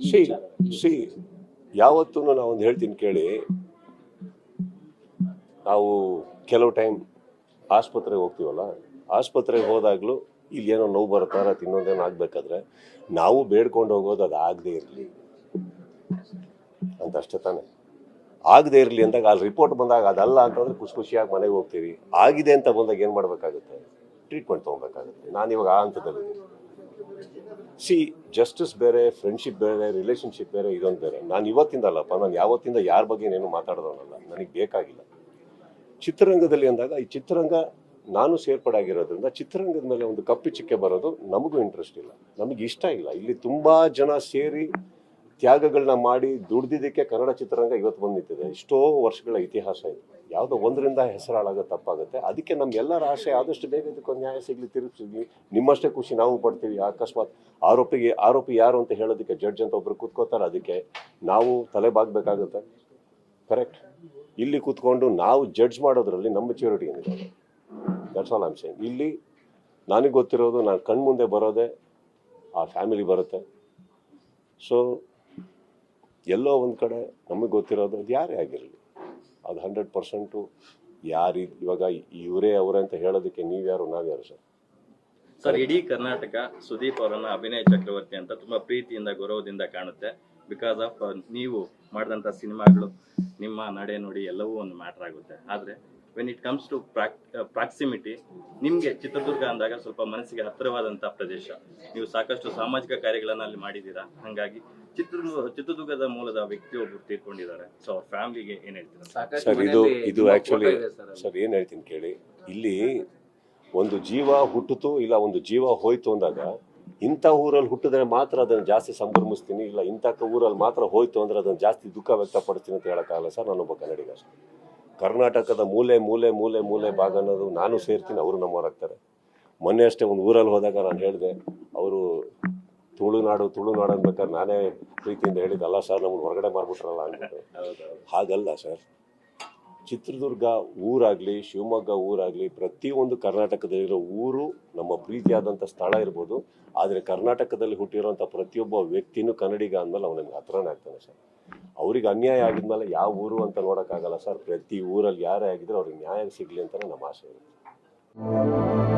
C C ಯಾವತ್ತೂ ನಾವು ಒಂದು ಹೇಳ್ತೀನಿ ಕೇಳಿ. ನಾವು ಕೆಲವು ಟೈಮ್ ಆಸ್ಪತ್ರೆಗೆ ಹೋಗ್ತೀವಲ್ಲ ಆಸ್ಪತ್ರೆಗೆ ಹೋದಾಗಲೂ ಇಲ್ಲಿ ಏನೋ ನೋವು ಬರ್ತಾರ ತಿನ್ನೋದೇನೋ ಆಗ್ಬೇಕಾದ್ರೆ ನಾವು ಬೇಡ್ಕೊಂಡು ಹೋಗೋದು ಅದು ಆಗದೆ ಇರಲಿ. ಅಂತ ಅಷ್ಟೇ ತಾನೆ. ಆಗದೆ ಇರಲಿ ಅಂದಾಗ ಅಲ್ಲಿ ರಿಪೋರ್ಟ್ ಬಂದಾಗ ಅದಲ್ಲ ಅಂತಂದ್ರೆ ಖುಷಿ ಖುಷಿಯಾಗಿ ಮನೆಗೆ ಹೋಗ್ತೀವಿ. ಆಗಿದೆ ಅಂತ ಬಂದಾಗ ಏನು ಮಾಡಬೇಕಾಗುತ್ತೆ? ಟ್ರೀಟ್ಮೆಂಟ್ ತೊಗೊಬೇಕಾಗುತ್ತೆ. ನಾನು ಇವಾಗ ಆ ಹಂತದಲ್ಲಿದ್ದೀನಿ. ಸಿ ಜಸ್ಟಿಸ್ ಬೇರೆ ಫ್ರೆಂಡ್ಶಿಪ್ ಬೇರೆ ರಿಲೇಶನ್ಶಿಪ್ ಬೇರೆ, ಇದೊಂದು ಬೇರೆ. ನಾನು ಇವತ್ತಿಂದ ಅಲ್ಲಪ್ಪ ನಾನು ಯಾವತ್ತಿಂದ ಯಾರ ಬಗ್ಗೆ ಏನು ಮಾತಾಡೋದಲ್ಲ ನನಗೆ ಬೇಕಾಗಿಲ್ಲ. ಚಿತ್ರರಂಗದಲ್ಲಿ ಅಂದಾಗ, ಈ ಚಿತ್ರರಂಗ ನಾನು ಸೇರ್ಪಡೆ ಆಗಿರೋದ್ರಿಂದ ಚಿತ್ರರಂಗದ ಮೇಲೆ ಒಂದು ಕಪ್ಪಿ ಚಿಕ್ಕೆ ಬರೋದು ನಮಗೂ ಇಂಟ್ರೆಸ್ಟ್ ಇಲ್ಲ. ನಮಗೆ ಇಷ್ಟ ಇಲ್ಲ. ಇಲ್ಲಿ ತುಂಬ ಜನ ಸೇರಿ ತ್ಯಾಗಗಳನ್ನ ಮಾಡಿ ದುಡ್ದಿದ್ದಕ್ಕೆ ಕನ್ನಡ ಚಿತ್ರರಂಗ ಇವತ್ತು ಬಂದು ನಿಂತಿದೆ ಎಷ್ಟೋ ವರ್ಷಗಳ ಇತಿಹಾಸ ಇದೆ. ಯಾವುದೋ ಒಂದರಿಂದ ಹೆಸರಾಳಾಗ ತಪ್ಪಾಗುತ್ತೆ. ಅದಕ್ಕೆ ನಮ್ಗೆಲ್ಲರ ಆಸೆ ಆದಷ್ಟು ಬೇಗ ಇದಕ್ಕೊಂದು ನ್ಯಾಯ ಸಿಗಲಿ, ತಿರುಗಿಸಿದ್ವಿ. ನಿಮ್ಮಷ್ಟೇ ಖುಷಿ ನಾವು ಪಡ್ತೀವಿ. ಅಕಸ್ಮಾತ್ ಆರೋಪಿಗೆ, ಆರೋಪಿ ಯಾರು ಅಂತ ಹೇಳೋದಕ್ಕೆ ಜಡ್ಜ್ ಅಂತ ಒಬ್ರು ಕೂತ್ಕೋತಾರೆ. ಅದಕ್ಕೆ ನಾವು ತಲೆ ಬಾಗಬೇಕಾಗುತ್ತೆ ಕರೆಕ್ಟ್. ಇಲ್ಲಿ ಕೂತ್ಕೊಂಡು ನಾವು ಜಡ್ಜ್ ಮಾಡೋದ್ರಲ್ಲಿ ನಮ್ಮ ಮೆಚ್ಯೂರಿಟಿ ಏನಿದೆ? ದಟ್ಸ್ ಆಲ್ ಆಮ್ ಇಲ್ಲಿ ನನಗೆ ಗೊತ್ತಿರೋದು, ನಾನು ಕಣ್ಮುಂದೆ ಬರೋದೇ ಆ ಫ್ಯಾಮಿಲಿ ಬರುತ್ತೆ. ಸೊ ಎಲ್ಲೋ ಒಂದು ಕಡೆ ನಮಗೆ ಗೊತ್ತಿರೋದು ಅದು ಯಾರೇ ಆಗಿರಲಿ. ಅದು ಹಂಡ್ರೆಡ್ ಪರ್ಸೆಂಟು ಯಾರು, ಇವಾಗ ಇವರೇ ಅವರೇ ಅಂತ ಹೇಳೋದಕ್ಕೆ ನೀವ್ಯಾರು ನಾವ್ಯಾರು ಸರ್? ಸರ್, ಇಡೀ ಕರ್ನಾಟಕ ಸುದೀಪ್ ಅವರನ್ನ ಅಭಿನಯ ಚಕ್ರವರ್ತಿ ಅಂತ ತುಂಬಾ ಪ್ರೀತಿಯಿಂದ, ಗೌರವದಿಂದ ಕಾಣುತ್ತೆ. ಬಿಕಾಸ್ ಆಫ್ ನೀವು ಮಾಡಿದಂಥ ಸಿನಿಮಾಗಳು, ನಿಮ್ಮ ನಡೆ ನುಡಿ ಎಲ್ಲವೂ ಒಂದು ಮ್ಯಾಟರ್ ಆಗುತ್ತೆ. ಆದ್ರೆ when it comes to proximity ನಿಮ್ಗೆ ಚಿತ್ರದುರ್ಗ ಅಂದಾಗ ಸ್ವಲ್ಪ ಮನಸ್ಸಿಗೆ ಹತ್ತಿರವಾದಂತಹ ಪ್ರದೇಶ. ನೀವು ಸಾಕಷ್ಟು ಸಾಮಾಜಿಕ ಕಾರ್ಯಗಳನ್ನ ಅಲ್ಲಿ ಮಾಡಿದ್ದೀರಾ? ಹಾಗಾಗಿ ಚಿತ್ರದುರ್ಗ ಚಿತ್ರದುರ್ಗದ ಮೂಲದ ವ್ಯಕ್ತಿಯೊಬ್ಬರು ತೀರ್ಕೊಂಡಿದ್ದಾರೆ. ಸೊ ಅವ್ರ ಫ್ಯಾಮಿಲಿಗೆ ಏನ್ ಹೇಳ್ತೀರಾ? ಸರ್ ಇದು ಇದು ಆಕ್ಚುಲಿ ಆ್ಯಕ್ಚುಲಿ ಸರ್ ಏನು ಹೇಳ್ತೀನಿ ಕೇಳಿ. ಇಲ್ಲಿ ಒಂದು ಜೀವ ಹುಟ್ಟಿತು ಇಲ್ಲ ಒಂದು ಜೀವ ಹೋಯ್ತು ಅಂದಾಗ ಇಂಥ ಊರಲ್ಲಿ ಹುಟ್ಟಿದ್ರೆ ಮಾತ್ರ ಅದನ್ನು ಜಾಸ್ತಿ ಸಂಭ್ರಮಿಸ್ತೀನಿ ಇಲ್ಲ ಇಂಥ ಊರಲ್ಲಿ ಮಾತ್ರ ಹೋಯ್ತು ಅಂದ್ರೆ ಅದನ್ನು ಜಾಸ್ತಿ ದುಃಖ ವ್ಯಕ್ತಪಡಿಸ್ತೀನಿ ಅಂತ ಹೇಳೋಕ್ಕಾಗಲ್ಲ ಸರ್ ನಾನೊಬ್ಬ ಕನ್ನಡಿಗ ಅಷ್ಟೇ. ಕರ್ನಾಟಕದ ಮೂಲೆ ಮೂಲೆ ಮೂಲೆ ಮೂಲೆ ಭಾಗ ಅನ್ನೋದು ನಾನು ಸೇರ್ತೀನಿ ಅವರು ನಮ್ಮವರಾಗ್ತಾರೆ ಮೊನ್ನೆ ಅಷ್ಟೇ ಒಂದು ಊರಲ್ಲಿ ಹೋದಾಗ ನಾನು ಹೇಳಿದೆ ಅವರು ತುಳುನಾಡು ತುಳುನಾಡು ಅನ್ಬೇಕಾದ್ರೆ ನಾನೇ ಪ್ರೀತಿಯಿಂದ ಹೇಳಿದ್ದಲ್ಲ ಸರ್ ನಮ್ಮನ್ನು ಹೊರಗಡೆ ಮಾಡಿಬಿಟ್ರಲ್ಲ ಅಂದ್ಬಿಟ್ಟು. ಹಾಗಲ್ಲ ಸರ್. ಚಿತ್ರದುರ್ಗ ಊರಾಗಲಿ, ಶಿವಮೊಗ್ಗ ಊರಾಗಲಿ, ಪ್ರತಿಯೊಂದು ಕರ್ನಾಟಕದಲ್ಲಿರೋ ಊರು ನಮ್ಮ ಪ್ರೀತಿಯಾದಂಥ ಸ್ಥಳ ಇರ್ಬೋದು. ಆದರೆ ಕರ್ನಾಟಕದಲ್ಲಿ ಹುಟ್ಟಿರುವಂಥ ಪ್ರತಿಯೊಬ್ಬ ವ್ಯಕ್ತಿನೂ ಕನ್ನಡಿಗ ಅಂದಮೇಲೆ ಅವನಿಗೆ ಹತ್ರನೇ ಆಗ್ತಾನೆ ಸರ್. ಅವ್ರಿಗೆ ಅನ್ಯಾಯ ಆಗಿದ್ಮೇಲೆ ಯಾವ ಊರು ಅಂತ ನೋಡೋಕ್ಕಾಗಲ್ಲ ಸರ್. ಪ್ರತಿ ಊರಲ್ಲಿ ಯಾರೇ ಆಗಿದ್ರೆ ಅವ್ರಿಗೆ ನ್ಯಾಯ ಸಿಗಲಿ ಅಂತಲೇ ನಮ್ಮ ಆಸೆ ಇರುತ್ತೆ.